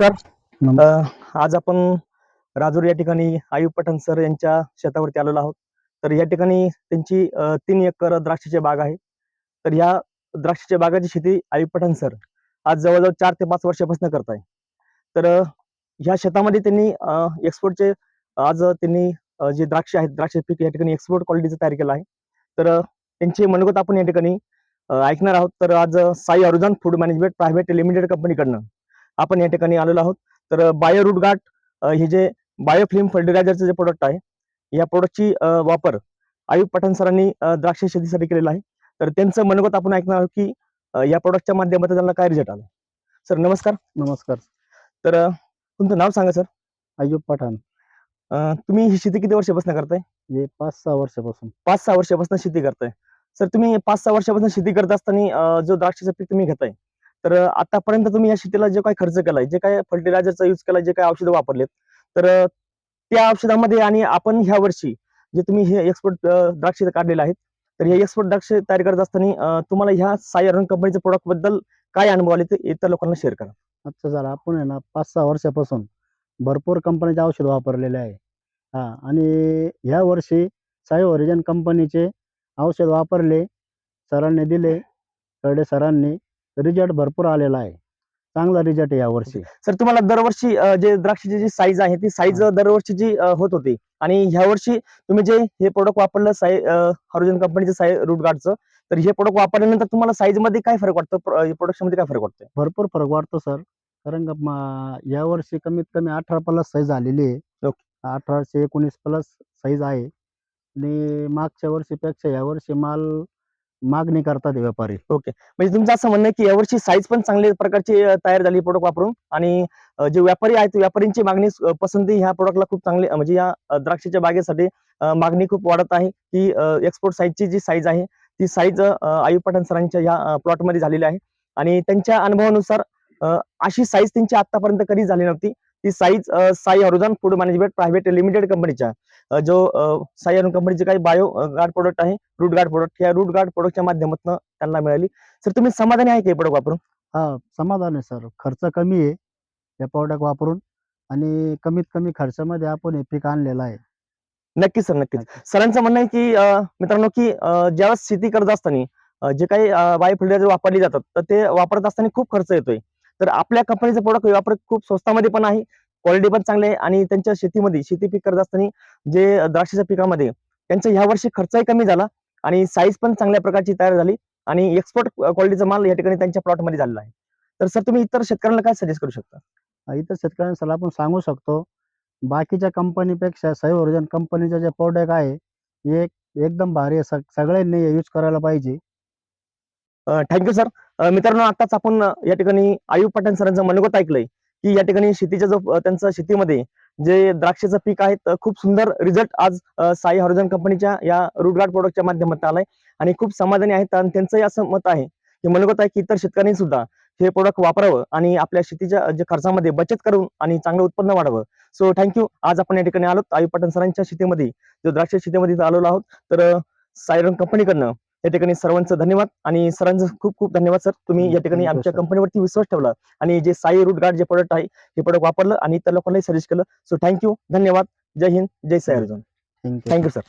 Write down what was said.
नमस्कार. आज आपण राजूर या ठिकाणी आयुब पठाण सर यांच्या शेतावरती आलेलो आहोत. तर या ठिकाणी त्यांची तीन एकर द्राक्षाची बाग आहे. तर या द्राक्षाच्या बागाची शेती आयुब पठाण सर आज जवळजवळ चार ते पाच वर्षापासून करत आहे तर ह्या शेतामध्ये त्यांनी एक्सपोर्टचे आज त्यांनी जे द्राक्ष आहेत द्राक्ष पीक या ठिकाणी एक्सपोर्ट क्वालिटीचं तयार केलं आहे. तर त्यांचे मनोगत आपण या ठिकाणी ऐकणार आहोत. तर आज Sai Arujan food management private limited कंपनीकडनं आपण या ठिकाणी आलेलो आहोत. तर बायो रूट गार्ड हे जे बायोफ्लिम फर्टिलायझरचं जे प्रोडक्ट आहे या प्रोडक्टची वापर आयुब पठाण सरांनी द्राक्ष शेतीसाठी केलेला आहे. तर त्यांचं मनोगत आपण ऐकणार आहोत की या प्रोडक्टच्या माध्यमातून त्यांना काय रिझल्ट आला. सर नमस्कार. नमस्कार. तर तुमचं नाव सांगा सर. अय्यूब पठाण. तुम्ही ही शेती किती वर्षापासून करताय? हे पाच सहा वर्षापासून. पाच सहा वर्षापासून शेती करताय. सर तुम्ही पाच सहा वर्षापासून शेती करत असताना जो द्राक्षाचं पीक तुम्ही घेताय तर आतापर्यंत तुम्ही या शेतीला जे काही खर्च केलाय जे काही फर्टिलायझरचा यूज केला जे काही औषधं वापरलेत तर त्या औषधामध्ये आणि आपण ह्या वर्षी जे तुम्ही हे एक्सपोर्ट द्राक्ष काढलेले आहेत तर हे एक्सपोर्ट द्राक्ष तयार करत असताना तुम्हाला ह्या साई अरुण कंपनीच्या प्रोडक्टबद्दल काय अनुभव आले ते इतर लोकांना शेअर करा. अच्छा झालं आपण आहे ना पाच सहा वर्षापासून भरपूर कंपनीचे औषध वापरलेले आहे. हा आणि ह्या वर्षी साई ओरिजन कंपनीचे औषध वापरले सरांनी दिले कडे सरांनी. रिझल्ट भरपूर आलेला आहे. चांगला रिझल्ट आहे या वर्षी सर तुम्हाला दरवर्षी अ, जे द्राक्षाची जी साईज आहे ती साईज दरवर्षीची अ, होत होती. आणि ह्या वर्षी तुम्ही जे हे प्रोडक्ट वापरलं साई हॉर्जन कंपनीचं साई रूट गार्डचं तर हे प्रोडक्ट वापरल्यानंतर तुम्हाला साईजमध्ये काय फरक वाटतं? प्रोडक्शनमध्ये काय फरक वाटतोय? भरपूर फरक वाटतो सर कारण का म- वर्षी कमीत कमी अठरा प्लस साईज आलेली आहे. अठराशे एकोणीस प्लस साईज आहे. आणि मागच्या वर्षीपेक्षा या वर्षी माल मागणी करतात हे व्यापारी. म्हणजे तुमचं असं म्हणणं आहे की यावर्षी साईज पण चांगल्या प्रकारची तयार झाली प्रोडक्ट वापरून आणि जे व्यापारी आहेत व्यापारींची मागणी पसंती ह्या प्रोडक्टला खूप चांगली म्हणजे या द्राक्षाच्या बागेसाठी मागणी खूप वाढत आहे की एक्सपोर्ट साईजची जी साईज आहे ती साईज आयु पठाण सरांच्या या प्लॉटमध्ये झालेली आहे. आणि त्यांच्या अनुभवानुसार अशी साईज त्यांची आतापर्यंत कधी झाली नव्हती. ती size Sai Arujan food management private limited कंपनीच्या. जो साई अरुण कंपनीचे काही बायो गार्ड प्रोडक्ट आहे रूट गार्ड प्रोडक्ट या रूट गार्ड प्रोडक्टच्या माध्यमातून त्यांना मिळाली. सर तुम्ही समाधानी आहे का प्रोडक्ट वापरून? हा समाधान आहे सर. खर्च कमी आहे या प्रॉडक्ट वापरून आणि कमीत कमी खर्चामध्ये आपण हे पीक आणलेलं आहे. नक्कीच सर नक्कीच. सरांचं म्हणणं आहे की मित्रांनो की ज्यावेळेस शेती करत असताना जे काही बायो फर्टिलायझर वापरली जातात तर ते वापरत असताना खूप खर्च येतोय. तर आपल्या कंपनीचं प्रोडक्ट वापर खूप स्वस्तामध्ये पण आहे क्वालिटी पण चांगली आहे आणि त्यांच्या शेतीमध्ये शेती पीक करत असताना जे द्राक्षाच्या पिकामध्ये त्यांचा ह्या वर्षी खर्चही कमी झाला आणि साईज पण चांगल्या प्रकारची तयार झाली आणि एक्सपोर्ट क्वालिटीचा माल या ठिकाणी त्यांच्या प्लॉटमध्ये झालेला आहे. तर सर तुम्ही इतर शेतकऱ्यांना काय सजेस्ट करू शकता? इतर शेतकऱ्यांना आपण सांगू शकतो. बाकीच्या कंपनीपेक्षा सही ओरिजन कंपनीचं जे प्रॉडक्ट आहे हे एक- एकदम भारी आहे. सग- सगळ्यांनी यूज करायला पाहिजे. थँक्यू सर मित्रांनो आताच आपण या ठिकाणी आयुब पाटण सरांचं मनोगत ऐकलंय की या ठिकाणी शेतीच्या जो त्यांचं शेतीमध्ये जे द्राक्षाचं पीक आहे खूप सुंदर रिझल्ट आज साई हॉरिझन कंपनीच्या या रुटगार्ड प्रोडक्टच्या माध्यमातून आलाय आणि खूप समाधानी आहेत आणि त्यांचंही असं मत आहे की मनोगत आहे की इतर शेतकऱ्यांनी सुद्धा हे प्रोडक्ट वापरावं आणि आपल्या शेतीच्या जे खर्चामध्ये बचत करून आणि चांगलं उत्पन्न वाढावं. सो थँक्यू आज आपण या ठिकाणी आलो आयुब पाटण सरांच्या शेतीमध्ये जो द्राक्ष शेतीमध्ये आलेलो आहोत तर अ, सायरन कंपनीकडनं या ठिकाणी सर्वांचं धन्यवाद आणि सरांचं खूप खूप धन्यवाद सर. तुम्ही या ठिकाणी आमच्या. कंपनीवरती विश्वास ठेवला आणि जे साई रूट गार्ड जे प्रोडक्ट आहे हे प्रोडक्ट वापरलं आणि इतर लोकांनाही सजेस्ट केलं. सो थँक्यू धन्यवाद. जय हिंद. जय Sai. Arjun thank you sir